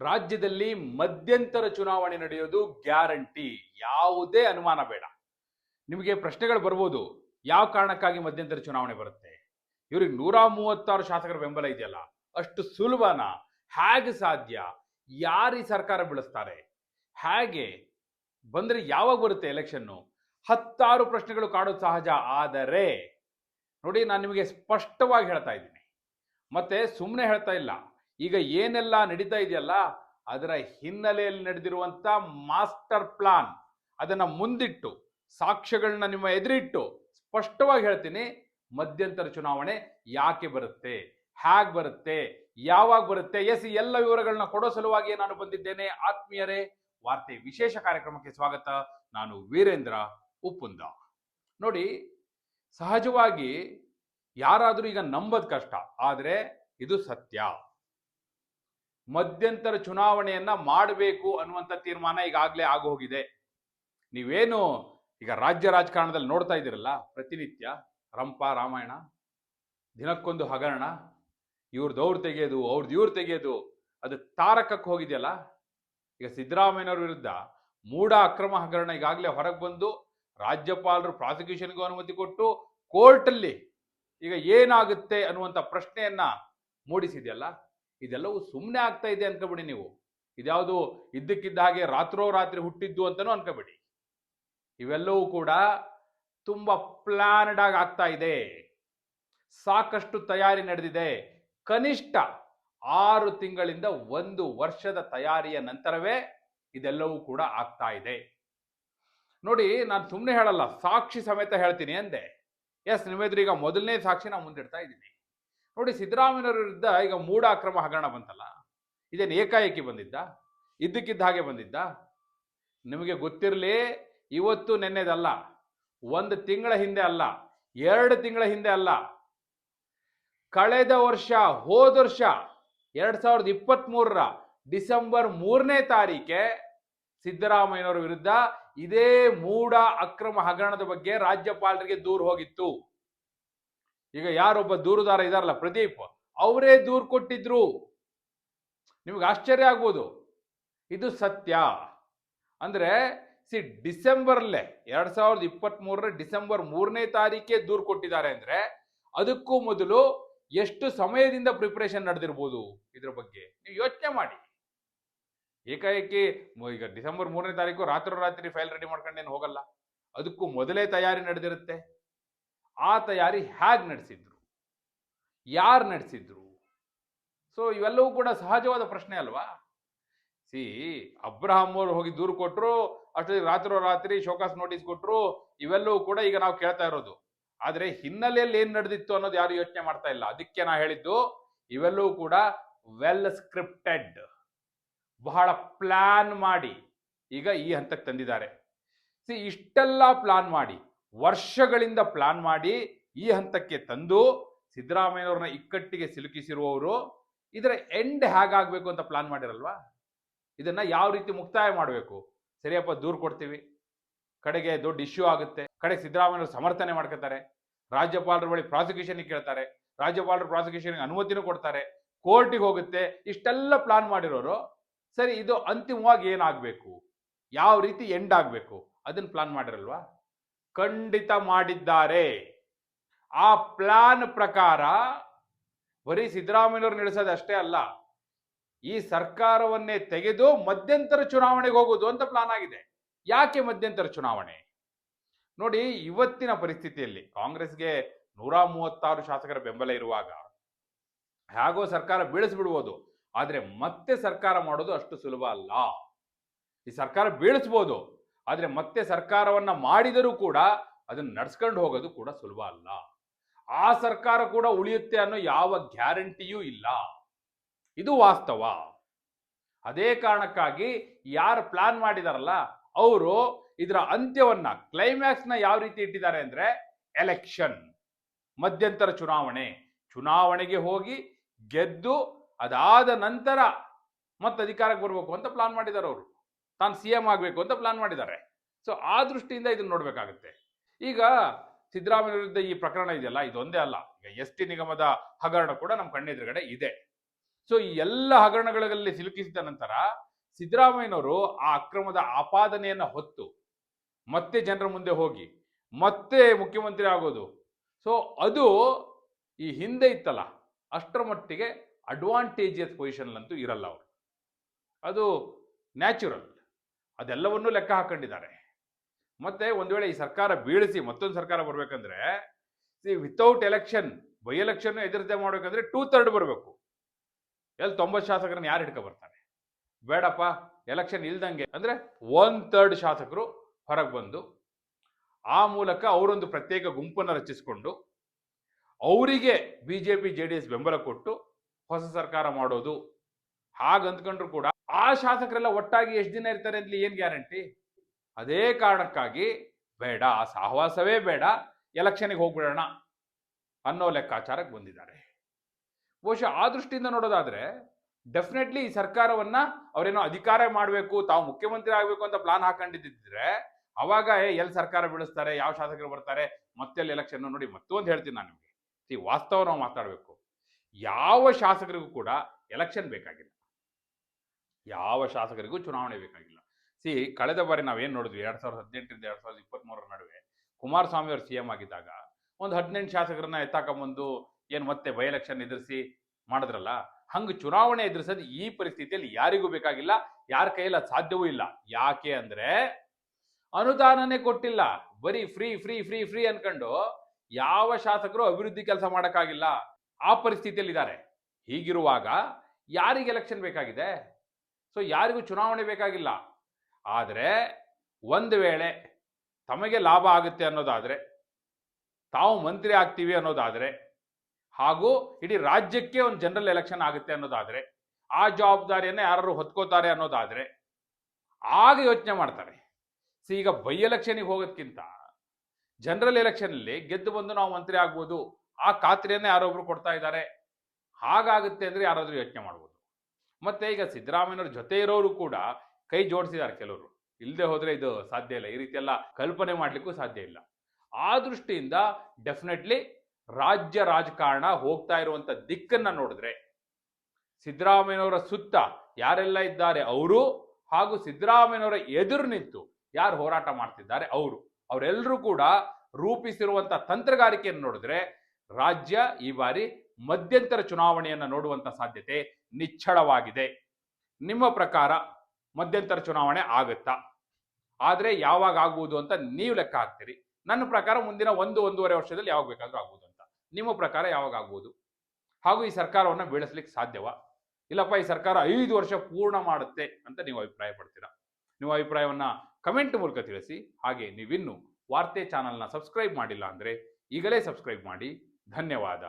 ರಾಜ್ಯದಲ್ಲಿ ಮಧ್ಯಂತರ ಚುನಾವಣೆ ನಡೆಯೋದು ಗ್ಯಾರಂಟಿ, ಯಾವುದೇ ಅನುಮಾನ ಬೇಡ. ನಿಮಗೆ ಪ್ರಶ್ನೆಗಳು ಬರ್ಬೋದು, ಯಾವ ಕಾರಣಕ್ಕಾಗಿ ಮಧ್ಯಂತರ ಚುನಾವಣೆ ಬರುತ್ತೆ? ಇವ್ರಿಗೆ ನೂರ ಮೂವತ್ತಾರು ಶಾಸಕರ ಬೆಂಬಲ ಇದೆಯಲ್ಲ, ಅಷ್ಟು ಸುಲಭನ? ಹೇಗೆ ಸಾಧ್ಯ? ಯಾರಿ ಸರ್ಕಾರ ಬೆಳೆಸ್ತಾರೆ? ಹೇಗೆ? ಬಂದರೆ ಯಾವಾಗ ಬರುತ್ತೆ ಎಲೆಕ್ಷನ್ನು? ಹತ್ತಾರು ಪ್ರಶ್ನೆಗಳು ಕಾಡೋದು ಸಹಜ, ಆದರೆ ನೋಡಿ, ನಾನು ನಿಮಗೆ ಸ್ಪಷ್ಟವಾಗಿ ಹೇಳ್ತಾ ಇದ್ದೀನಿ. ಮತ್ತೆ ಸುಮ್ಮನೆ ಹೇಳ್ತಾ ಇಲ್ಲ. ಈಗ ಏನೆಲ್ಲ ನಡೀತಾ ಇದೆಯಲ್ಲ, ಅದರ ಹಿನ್ನೆಲೆಯಲ್ಲಿ ನಡೆದಿರುವಂತ ಮಾಸ್ಟರ್ ಪ್ಲಾನ್, ಅದನ್ನ ಮುಂದಿಟ್ಟು ಸಾಕ್ಷ್ಯಗಳನ್ನ ನಿಮ್ಮ ಎದುರಿಟ್ಟು ಸ್ಪಷ್ಟವಾಗಿ ಹೇಳ್ತೀನಿ, ಮಧ್ಯಂತರ ಚುನಾವಣೆ ಯಾಕೆ ಬರುತ್ತೆ ಹೇಗ್ ಬರುತ್ತೆ, ಯಾವಾಗ ಬರುತ್ತೆ, ಎಸ್ ಎಲ್ಲ ವಿವರಗಳನ್ನ ಕೊಡೋ ಸಲುವಾಗಿ ನಾನು ಬಂದಿದ್ದೇನೆ. ಆತ್ಮೀಯರೇ, ವಾರ್ತೆ ವಿಶೇಷ ಕಾರ್ಯಕ್ರಮಕ್ಕೆ ಸ್ವಾಗತ. ನಾನು ವೀರೇಂದ್ರ ಉಪ್ಪುಂದ. ನೋಡಿ, ಸಹಜವಾಗಿ ಯಾರಾದರೂ ಈಗ ನಂಬೋದು ಕಷ್ಟ, ಆದರೆ ಇದು ಸತ್ಯ. ಮಧ್ಯಂತರ ಚುನಾವಣೆಯನ್ನ ಮಾಡಬೇಕು ಅನ್ನುವಂಥ ತೀರ್ಮಾನ ಈಗಾಗಲೇ ಆಗೋಗಿದೆ. ನೀವೇನು ಈಗ ರಾಜ್ಯ ರಾಜಕಾರಣದಲ್ಲಿ ನೋಡ್ತಾ ಇದ್ದೀರಲ್ಲ, ಪ್ರತಿನಿತ್ಯ ರಂಪ, ರಾಮಾಯಣ, ದಿನಕ್ಕೊಂದು ಹಗರಣ ಇವ್ರದ್ದು ಅವ್ರು ತೆಗೆಯೋದು ಅವ್ರದ್ದು ಇವ್ರು ತೆಗೆಯೋದು ಅದು ತಾರಕಕ್ಕೆ ಹೋಗಿದೆಯಲ್ಲ? ಈಗ ಸಿದ್ದರಾಮಯ್ಯನವ್ರ ವಿರುದ್ಧ ಮೂಢ ಅಕ್ರಮ ಹಗರಣ ಈಗಾಗಲೇ ಹೊರಗೆ ಬಂದು ರಾಜ್ಯಪಾಲರು ಪ್ರಾಸಿಕ್ಯೂಷನ್ಗೂ ಅನುಮತಿ ಕೊಟ್ಟು ಕೋರ್ಟಲ್ಲಿ ಈಗ ಏನಾಗುತ್ತೆ ಅನ್ನುವಂಥ ಪ್ರಶ್ನೆಯನ್ನ ಮೂಡಿಸಿದೆಯಲ್ಲ? ಇದೆಲ್ಲವೂ ಸುಮ್ಮನೆ ಆಗ್ತಾ ಇದೆ ಅನ್ಕೋಬೇಡಿ ನೀವು. ಇದ್ಯಾವುದು ಇದ್ದಕ್ಕಿದ್ದ ಹಾಗೆ ರಾತ್ರೋರಾತ್ರಿ ಹುಟ್ಟಿದ್ದು ಅಂತಲೂ ಅನ್ಕೋಬೇಡಿ. ಇವೆಲ್ಲವೂ ಕೂಡ ತುಂಬಾ ಪ್ಲಾನ್ಡ್ ಆಗಿ ಆಗ್ತಾ ಇದೆ. ಸಾಕಷ್ಟು ತಯಾರಿ ನಡೆದಿದೆ. ಕನಿಷ್ಠ ಆರು ತಿಂಗಳಿಂದ ಒಂದು ವರ್ಷದ ತಯಾರಿಯ ನಂತರವೇ ಇದೆಲ್ಲವೂ ಕೂಡ ಆಗ್ತಾ ಇದೆ. ನೋಡಿ, ನಾನು ಸುಮ್ಮನೆ ಹೇಳಲ್ಲ, ಸಾಕ್ಷಿ ಸಮೇತ ಹೇಳ್ತೀನಿ ಅಂದೆ. ಎಸ್ ನಿಮ್ಮೆದುರು ಈಗ ಮೊದಲನೇ ಸಾಕ್ಷಿ ನಾನು ಮುಂದಿಡ್ತಾ ಇದ್ದೀನಿ. ನೋಡಿ ಸಿದ್ದರಾಮಯ್ಯನವರ ವಿರುದ್ಧ ಈಗ ಮೂಢ ಅಕ್ರಮ ಹಗರಣ ಬಂತಲ್ಲ, ಇದೇನು ಏಕಾಏಕಿ ಬಂದಿದ್ದ? ಇದ್ದಕ್ಕಿದ್ದ ಹಾಗೆ ಬಂದಿದ್ದ? ನಿಮಗೆ ಗೊತ್ತಿರಲಿ, ಇವತ್ತು ನೆನ್ನೆದಲ್ಲ, ಒಂದು ತಿಂಗಳ ಹಿಂದೆ ಅಲ್ಲ, ಎರಡು ತಿಂಗಳ ಹಿಂದೆ ಅಲ್ಲ, ಕಳೆದ ವರ್ಷ, ಹೋದ ವರ್ಷ, ಎರಡ್ ಸಾವಿರದ ಇಪ್ಪತ್ತ್ ಮೂರರ ಡಿಸೆಂಬರ್ ಮೂರನೇ ತಾರೀಕೆ ಸಿದ್ದರಾಮಯ್ಯನವರ ವಿರುದ್ಧ ಇದೇ ಮೂಢ ಅಕ್ರಮ ಹಗರಣದ ಬಗ್ಗೆ ರಾಜ್ಯಪಾಲರಿಗೆ ದೂರು ಹೋಗಿತ್ತು. ಈಗ ಯಾರೊಬ್ಬ ದೂರುದಾರ ಇದಾರಲ್ಲ, ಪ್ರದೀಪ್, ಅವರೇ ದೂರು ಕೊಟ್ಟಿದ್ರು. ನಿಮ್ಗೆ ಆಶ್ಚರ್ಯ ಆಗ್ಬೋದು. ಇದು ಸತ್ಯ. ಅಂದ್ರೆ, ಸಿ, ಡಿಸೆಂಬರ್ಲೆ ಎರಡ್ ಸಾವಿರದ ಇಪ್ಪತ್ತ್ ಮೂರರ ಡಿಸೆಂಬರ್ ಮೂರನೇ ತಾರೀಕೆ ದೂರು ಕೊಟ್ಟಿದ್ದಾರೆ ಅಂದ್ರೆ, ಅದಕ್ಕೂ ಮೊದಲು ಎಷ್ಟು ಸಮಯದಿಂದ ಪ್ರಿಪರೇಷನ್ ನಡೆದಿರ್ಬೋದು ಇದ್ರ ಬಗ್ಗೆ ನೀವು ಯೋಚನೆ ಮಾಡಿ. ಏಕಾಏಕಿ ಈಗ ಡಿಸೆಂಬರ್ ಮೂರನೇ ತಾರೀಕು ರಾತ್ರೋರಾತ್ರಿ ಫೈಲ್ ರೆಡಿ ಮಾಡ್ಕೊಂಡೇನು ಹೋಗಲ್ಲ. ಅದಕ್ಕೂ ಮೊದಲೇ ತಯಾರಿ ನಡೆದಿರುತ್ತೆ. ಆ ತಯಾರಿ ಹೇಗೆ ನಡೆಸಿದ್ರು? ಯಾರು ನಡೆಸಿದ್ರು? ಸೊ ಇವೆಲ್ಲವೂ ಕೂಡ ಸಹಜವಾದ ಪ್ರಶ್ನೆ ಅಲ್ವಾ? ಸಿ ಅಬ್ರಹಾಂ ಅವರು ಹೋಗಿ ದೂರು ಕೊಟ್ಟರು ರಾತ್ರೋ ರಾತ್ರಿ ಶೋಕಾಸ್ ನೋಟಿಸ್ ಕೊಟ್ಟರು ಇವೆಲ್ಲವೂ ಕೂಡ ಈಗ ನಾವು ಕೇಳ್ತಾ ಇರೋದು. ಆದರೆ ಹಿನ್ನೆಲೆಯಲ್ಲಿ ಏನು ನಡೆದಿತ್ತು ಅನ್ನೋದು ಯಾರು ಯೋಚನೆ ಮಾಡ್ತಾ ಇಲ್ಲ. ಅದಕ್ಕೆ ನಾ ಹೇಳಿದ್ದು, ಇವೆಲ್ಲವೂ ಕೂಡ ವೆಲ್ ಸ್ಕ್ರಿಪ್ಟೆಡ್ ಬಹಳ ಪ್ಲಾನ್ ಮಾಡಿ ಈಗ ಈ ಹಂತಕ್ಕೆ ತಂದಿದ್ದಾರೆ. ಸಿ ಇಷ್ಟೆಲ್ಲ ಪ್ಲಾನ್ ಮಾಡಿ. ವರ್ಷಗಳಿಂದ ಪ್ಲಾನ್ ಮಾಡಿ ಈ ಹಂತಕ್ಕೆ ತಂದು ಸಿದ್ದರಾಮಯ್ಯವ್ರನ್ನ ಇಕ್ಕಟ್ಟಿಗೆ ಸಿಲುಕಿಸಿರುವವರು, ಇದರ ಎಂಡ್ ಹೇಗಾಗಬೇಕು ಅಂತ ಪ್ಲಾನ್ ಮಾಡಿರಲ್ವಾ? ಇದನ್ನ ಯಾವ ರೀತಿ ಮುಕ್ತಾಯ ಮಾಡಬೇಕು? ಸರಿಯಪ್ಪ, ದೂರು ಕೊಡ್ತೀವಿ. ಕಡೆಗೆ ದೊಡ್ಡ ಇಶ್ಯೂ ಆಗುತ್ತೆ. ಕಡೆಗೆ ಸಿದ್ದರಾಮಯ್ಯವ್ರು ಸಮರ್ಥನೆ ಮಾಡ್ಕೋತಾರೆ. ರಾಜ್ಯಪಾಲರ ಬಳಿ ಪ್ರಾಸಿಕ್ಯೂಷನ್ ಕೇಳ್ತಾರೆ. ರಾಜ್ಯಪಾಲರು ಪ್ರಾಸಿಕ್ಯೂಷನ್ ಅನುಮತಿನೂ ಕೊಡ್ತಾರೆ. ಕೋರ್ಟಿಗೆ ಹೋಗುತ್ತೆ. ಇಷ್ಟೆಲ್ಲ ಪ್ಲಾನ್ ಮಾಡಿರೋರು, ಸರಿ, ಇದು ಅಂತಿಮವಾಗಿ ಏನಾಗಬೇಕು? ಯಾವ ರೀತಿ ಎಂಡ್ ಆಗಬೇಕು? ಅದನ್ನು ಪ್ಲಾನ್ ಮಾಡಿರಲ್ವಾ? ಖಂಡಿತ ಮಾಡಿದ್ದಾರೆ. ಆ ಪ್ಲಾನ್ ಪ್ರಕಾರ ಬರೀ ಸಿದ್ದರಾಮಯ್ಯವ್ರು ನಡೆಸೋದು ಅಷ್ಟೇ ಅಲ್ಲ, ಈ ಸರ್ಕಾರವನ್ನೇ ತೆಗೆದು ಮಧ್ಯಂತರ ಚುನಾವಣೆಗೆ ಹೋಗೋದು ಅಂತ ಪ್ಲಾನ್ ಆಗಿದೆ. ಯಾಕೆ ಮಧ್ಯಂತರ ಚುನಾವಣೆ? ನೋಡಿ, ಇವತ್ತಿನ ಪರಿಸ್ಥಿತಿಯಲ್ಲಿ ಕಾಂಗ್ರೆಸ್ಗೆ ನೂರ ಮೂವತ್ತಾರು ಶಾಸಕರ ಬೆಂಬಲ ಇರುವಾಗ ಹೇಗೋ ಸರ್ಕಾರ ಬೀಳಿಸ್ಬಿಡ್ಬೋದು, ಆದರೆ ಮತ್ತೆ ಸರ್ಕಾರ ಮಾಡೋದು ಅಷ್ಟು ಸುಲಭ ಅಲ್ಲ. ಈ ಸರ್ಕಾರ ಬೀಳಿಸ್ಬೋದು. ಆದ್ರೆ ಮತ್ತೆ ಸರ್ಕಾರವನ್ನು ಮಾಡಿದರೂ ಕೂಡ ಅದನ್ನು ನಡ್ಸ್ಕೊಂಡು ಹೋಗೋದು ಕೂಡ ಸುಲಭ ಅಲ್ಲ. ಆ ಸರ್ಕಾರ ಕೂಡ ಉಳಿಯುತ್ತೆ ಅನ್ನೋ ಯಾವ ಗ್ಯಾರಂಟಿಯೂ ಇಲ್ಲ. ಇದು ವಾಸ್ತವ. ಅದೇ ಕಾರಣಕ್ಕಾಗಿ ಯಾರು ಪ್ಲಾನ್ ಮಾಡಿದಾರಲ್ಲ, ಅವರು ಇದರ ಅಂತ್ಯವನ್ನ ಕ್ಲೈಮ್ಯಾಕ್ಸ್ನ ಯಾವ ರೀತಿ ಇಟ್ಟಿದ್ದಾರೆ ಅಂದ್ರೆ ಎಲೆಕ್ಷನ್ ಮಧ್ಯಂತರ ಚುನಾವಣೆ. ಚುನಾವಣೆಗೆ ಹೋಗಿ ಗೆದ್ದು ಅದಾದ ನಂತರ ಮತ್ತೆ ಅಧಿಕಾರಕ್ಕೆ ಬರಬೇಕು ಅಂತ ಪ್ಲಾನ್ ಮಾಡಿದ್ದಾರೆ ಅವರು ತಾನು ಸಿ ಎಂ ಆಗಬೇಕು ಅಂತ ಪ್ಲಾನ್ ಮಾಡಿದ್ದಾರೆ. ಸೊ ಆ ದೃಷ್ಟಿಯಿಂದ ಇದನ್ನು ನೋಡಬೇಕಾಗುತ್ತೆ. ಈಗ ಸಿದ್ದರಾಮಯ್ಯ ವಿರುದ್ಧ ಈ ಪ್ರಕರಣ ಇದೆಯಲ್ಲ? ಇದೊಂದೇ ಅಲ್ಲ. ಈಗ ಎಸ್ ಟಿ ನಿಗಮದ ಹಗರಣ ಕೂಡ ನಮ್ಮ ಕಣ್ಣೆದುರುಗಡೆ ಇದೆ. ಸೊ ಈ ಎಲ್ಲ ಹಗರಣಗಳಲ್ಲಿ ಸಿಲುಕಿಸಿದ ನಂತರ ಸಿದ್ದರಾಮಯ್ಯನವರು ಆ ಅಕ್ರಮದ ಆಪಾದನೆಯನ್ನ ಹೊತ್ತು ಮತ್ತೆ ಜನರ ಮುಂದೆ ಹೋಗಿ, ಮತ್ತೆ ಮುಖ್ಯಮಂತ್ರಿ ಆಗೋದು. ಸೊ ಅದು ಈ ಹಿಂದೆ ಇತ್ತಲ್ಲ. ಅಷ್ಟರ ಮಟ್ಟಿಗೆ ಅಡ್ವಾಂಟೇಜಿಯಸ್ ಪೊಸಿಷನ್ಲಂತೂ ಇರಲ್ಲ ಅವರು. ಅದು ನ್ಯಾಚುರಲ್ ಅದೆಲ್ಲವನ್ನೂ ಲೆಕ್ಕ ಹಾಕೊಂಡಿದ್ದಾರೆ. ಮತ್ತೆ ಒಂದು ವೇಳೆ ಈ ಸರ್ಕಾರ ಬೀಳಿಸಿ ಮತ್ತೊಂದು ಸರ್ಕಾರ ಬರ್ಬೇಕಂದ್ರೆ ವಿತೌಟ್ ಎಲೆಕ್ಷನ್ ಬೈ ಎಲೆಕ್ಷನ್ ಎದುರದೆ ಮಾಡಬೇಕಂದ್ರೆ ಟೂ ತರ್ಡ್ ಬರಬೇಕು. ಎಲ್ಲಿ ತೊಂಬತ್ತು ಶಾಸಕರನ್ನ ಯಾರು ಹಿಡ್ಕೊ ಬರ್ತಾರೆ? ಬೇಡಪ್ಪ ಎಲೆಕ್ಷನ್ ಇಲ್ದಂಗೆ. ಅಂದ್ರೆ ಒನ್ ಥರ್ಡ್ ಶಾಸಕರು ಹೊರಗೆ ಬಂದು, ಆ ಮೂಲಕ ಅವರೊಂದು ಪ್ರತ್ಯೇಕ ಗುಂಪನ್ನು ರಚಿಸಿಕೊಂಡು, ಅವರಿಗೆ B J P J D S ಬೆಂಬಲ ಕೊಟ್ಟು ಹೊಸ ಸರ್ಕಾರ ಮಾಡೋದು ಹಾಗಂದ್ಕೊಂಡ್ರು ಕೂಡ ಆ ಶಾಸಕರೆಲ್ಲ ಒಟ್ಟಾಗಿ ಎಷ್ಟು ದಿನ ಇರ್ತಾರೆ ಅಂತ ಏನ್ ಗ್ಯಾರಂಟಿ? ಅದೇ ಕಾರಣಕ್ಕಾಗಿ ಬೇಡ, ಆ ಸಹವಾಸವೇ ಬೇಡ, ಎಲೆಕ್ಷನ್ಗೆ ಹೋಗ್ಬಿಡೋಣ ಅನ್ನೋ ಲೆಕ್ಕಾಚಾರಕ್ಕೆ ಬಂದಿದ್ದಾರೆ. ಬಹುಶಃ ಆ ದೃಷ್ಟಿಯಿಂದ ನೋಡೋದಾದ್ರೆ ಡೆಫಿನೆಟ್ಲಿ ಈ ಸರ್ಕಾರವನ್ನ ಅವರೇನೋ ಅಧಿಕಾರ ಮಾಡಬೇಕು, ತಾವು ಮುಖ್ಯಮಂತ್ರಿ ಆಗಬೇಕು ಅಂತ ಪ್ಲಾನ್ ಹಾಕೊಂಡಿದ್ದಿದ್ರೆ ಅವಾಗ ಎಲ್ಲಿ ಸರ್ಕಾರ ಬೀಳಿಸ್ತಾರೆ, ಯಾವ ಶಾಸಕರು ಬರ್ತಾರೆ, ಮತ್ತೆ ಎಲೆಕ್ಷನ್ ನೋಡಿ ಮತ್ತೊಂದು ಹೇಳ್ತೀನಿ ನಾನು ನಿಮಗೆ. ವಾಸ್ತವ ನಾವು ಮಾತಾಡಬೇಕು. ಯಾವ ಶಾಸಕರಿಗೂ ಕೂಡ ಎಲೆಕ್ಷನ್ ಬೇಕಾಗಿಲ್ಲ. ಯಾವ ಶಾಸಕರಿಗೂ ಚುನಾವಣೆ ಬೇಕಾಗಿಲ್ಲ. ಸಿ ಕಳೆದ ಬಾರಿ ನಾವೇನು ನೋಡಿದ್ವಿ? ಎರಡ್ ಸಾವಿರದ ಹದಿನೆಂಟರಿಂದ ಎರಡ್ ಸಾವಿರದ ಇಪ್ಪತ್ತ್ಮೂರರ ನಡುವೆ ಕುಮಾರಸ್ವಾಮಿ ಅವರು ಸಿ ಎಂ ಆಗಿದ್ದಾಗ ಒಂದು ಹದಿನೆಂಟು ಶಾಸಕರನ್ನ ಎತ್ತಾಕೊಂಬಂದು ಏನು ಮತ್ತೆ ಬೈ ಎಲೆಕ್ಷನ್ ಎದುರಿಸಿ ಮಾಡಿದ್ರಲ್ಲ? ಹಂಗೆ ಚುನಾವಣೆ ಎದುರಿಸೋದು ಈ ಪರಿಸ್ಥಿತಿಯಲ್ಲಿ ಯಾರಿಗೂ ಬೇಕಾಗಿಲ್ಲ, ಯಾರ ಕೈಯಲ್ಲಿ ಸಾಧ್ಯವೂ ಇಲ್ಲ. ಯಾಕೆ ಅಂದ್ರೆ ಅನುದಾನನೇ ಕೊಟ್ಟಿಲ್ಲ. ಬರೀ ಫ್ರೀ ಫ್ರೀ ಫ್ರೀ ಫ್ರೀ ಅನ್ಕೊಂಡು ಯಾವ ಶಾಸಕರು ಅಭಿವೃದ್ಧಿ ಕೆಲಸ ಮಾಡೋಕ್ಕಾಗಿಲ್ಲ. ಆ ಪರಿಸ್ಥಿತಿಯಲ್ಲಿ ಇದ್ದಾರೆ ಹೀಗಿರುವಾಗ ಯಾರಿಗೆ ಎಲೆಕ್ಷನ್ ಬೇಕಾಗಿದೆ? ಸೊ ಯಾರಿಗೂ ಚುನಾವಣೆ ಬೇಕಾಗಿಲ್ಲ. ಆದರೆ ಒಂದು ವೇಳೆ ತಮಗೆ ಲಾಭ ಆಗುತ್ತೆ ಅನ್ನೋದಾದರೆ, ತಾವು ಮಂತ್ರಿ ಆಗ್ತೀವಿ ಅನ್ನೋದಾದರೆ, ಹಾಗೂ ಇಡೀ ರಾಜ್ಯಕ್ಕೆ ಒಂದು ಜನರಲ್ ಎಲೆಕ್ಷನ್ ಆಗುತ್ತೆ ಅನ್ನೋದಾದರೆ, ಆ ಜವಾಬ್ದಾರಿಯನ್ನು ಯಾರು ಹೊತ್ಕೋತಾರೆ ಅನ್ನೋದಾದರೆ, ಆಗ ಯೋಚನೆ ಮಾಡ್ತಾರೆ. ಸೊ, ಈಗ ಬೈ ಎಲೆಕ್ಷನಿಗೆ ಹೋಗೋದಕ್ಕಿಂತ ಜನರಲ್ ಎಲೆಕ್ಷನಲ್ಲಿ ಗೆದ್ದು ಬಂದು ನಾವು ಮಂತ್ರಿ ಆಗ್ಬೋದು, ಆ ಖಾತ್ರಿಯನ್ನು ಯಾರೊಬ್ರು ಕೊಡ್ತಾ ಇದ್ದಾರೆ, ಹಾಗಾಗುತ್ತೆ ಅಂದರೆ ಯಾರಾದರೂ ಯೋಚನೆ ಮಾಡ್ಬೋದು. ಮತ್ತೆ ಈಗ ಸಿದ್ದರಾಮಯ್ಯನವ್ರ ಜೊತೆ ಇರೋರು ಕೂಡ ಕೈ ಜೋಡಿಸಿದ್ದಾರೆ ಕೆಲವರು. ಇಲ್ಲದೆ ಹೋದ್ರೆ ಇದು ಸಾಧ್ಯ ಇಲ್ಲ. ಈ ರೀತಿ ಎಲ್ಲ ಕಲ್ಪನೆ ಮಾಡ್ಲಿಕ್ಕೂ ಸಾಧ್ಯ ಇಲ್ಲ. ಆ ದೃಷ್ಟಿಯಿಂದ ಡೆಫಿನೆಟ್ಲಿ ರಾಜ್ಯ ರಾಜಕಾರಣ ಹೋಗ್ತಾ ಇರುವಂತ ದಿಕ್ಕನ್ನ ನೋಡಿದ್ರೆ ಸಿದ್ದರಾಮಯ್ಯನವರ ಸುತ್ತ ಯಾರೆಲ್ಲ ಇದ್ದಾರೆ? ಅವರು ಹಾಗೂ ಸಿದ್ದರಾಮಯ್ಯನವರ ಎದುರು ನಿಂತು ಯಾರು ಹೋರಾಟ ಮಾಡ್ತಿದ್ದಾರೆ? ಅವರು. ಅವರೆಲ್ಲರೂ ಕೂಡ ರೂಪಿಸಿರುವಂತ ತಂತ್ರಗಾರಿಕೆಯನ್ನು ನೋಡಿದ್ರೆ ರಾಜ್ಯ ಈ ಬಾರಿ ಮಧ್ಯಂತರ ಚುನಾವಣೆಯನ್ನು ನೋಡುವಂತ ಸಾಧ್ಯತೆ ನಿಚ್ಚಳವಾಗಿದೆ. ನಿಮ್ಮ ಪ್ರಕಾರ ಮಧ್ಯಂತರ ಚುನಾವಣೆ ಆಗುತ್ತಾ? ಆದರೆ ಯಾವಾಗ ಆಗುವುದು ಅಂತ ನೀವು ಲೆಕ್ಕ ಹಾಕ್ತೀರಿ. ನನ್ನ ಪ್ರಕಾರ ಮುಂದಿನ ಒಂದು, ಒಂದೂವರೆ ವರ್ಷದಲ್ಲಿ ಯಾವಾಗ ಬೇಕಾದರೂ ಆಗ್ಬೋದು ಅಂತ. ನಿಮ್ಮ ಪ್ರಕಾರ ಯಾವಾಗ ಆಗ್ಬೋದು ಹಾಗೂ ಈ ಸರ್ಕಾರವನ್ನು ಬೀಳಿಸ್ಲಿಕ್ಕೆ ಸಾಧ್ಯವಾ? ಇಲ್ಲಪ್ಪ, ಈ ಸರ್ಕಾರ ಐದು ವರ್ಷ ಪೂರ್ಣ ಮಾಡುತ್ತೆ ಅಂತ ನೀವು ಅಭಿಪ್ರಾಯ ಪಡ್ತೀರಾ ನಿಮ್ಮ ಅಭಿಪ್ರಾಯವನ್ನ ಕಮೆಂಟ್ ಮೂಲಕ ತಿಳಿಸಿ. ಹಾಗೆ ನೀವಿನ್ನು ವಾರ್ತೆ ಚಾನಲ್ನ ಸಬ್ಸ್ಕ್ರೈಬ್ ಮಾಡಿಲ್ಲ ಅಂದರೆ ಈಗಲೇ ಸಬ್ಸ್ಕ್ರೈಬ್ ಮಾಡಿ. ಧನ್ಯವಾದ.